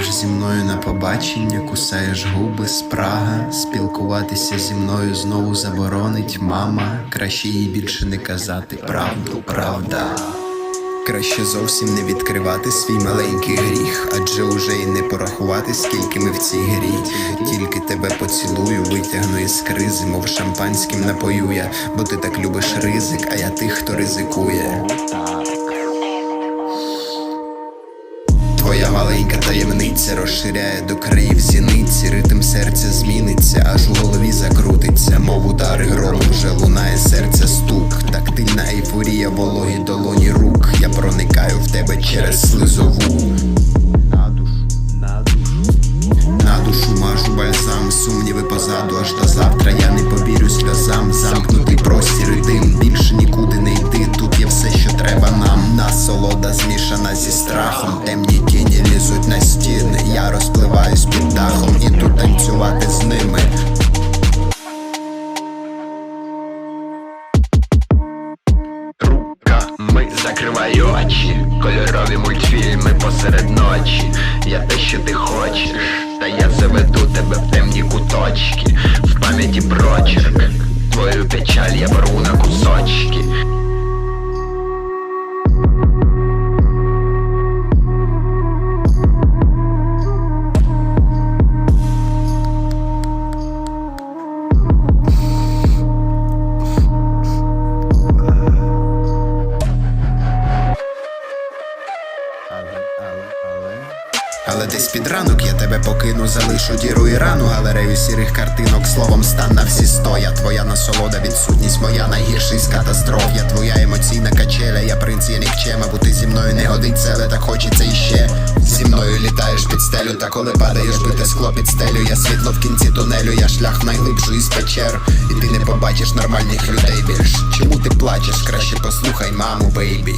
зі мною на побачення, кусаєш губи, спрага, спілкуватися зі мною знову заборонить мама. Краще їй більше не казати правду, правда. Краще зовсім не відкривати свій маленький гріх, адже уже й не порахувати, скільки ми в цій грі. Тільки тебе поцілую, витягну із кризи, мов шампанським напою я, бо ти так любиш ризик, а я тих, хто ризикує. Твоя маленька таємниця розширяє до країв зіниці, ритм серця зміниться, аж у голові закрутиться, мов удари грому вже лунає серця стук, тактильна ейфорія, вологі долоні рук. Я проникаю в тебе через слизову. На душу, на душу. На душу мажу бальзам, сумніви позаду, аж до завтра я не повірю сльозам. Замкнутий простір і дим, більше нікуди не йти. Тут є все, що треба нам. Насолода змішана зі страхом. Темні Руками закриваю очі, кольорові мультфільми посеред ночі. Я те, що ти хочеш, та я заведу тебе в темні куточки, Але десь під ранок я тебе покину, залишу діру і рану галерею сірих картинок. Словом, стан на всі сто. Я твоя насолода, відсутність моя найгірший з катастроф. Я твоя емоційна качеля, я принц, я нікчема, бо ти зі мною не годиться, але так хочеться іще. Зі мною літаєш під стелю, та коли падаєш, бите скло під стелю. Я світло в кінці тунелю, я шлях в найглибшу із печер. І ти не побачиш нормальних людей більш. Чому ти плачеш? Краще послухай, маму, бейбі.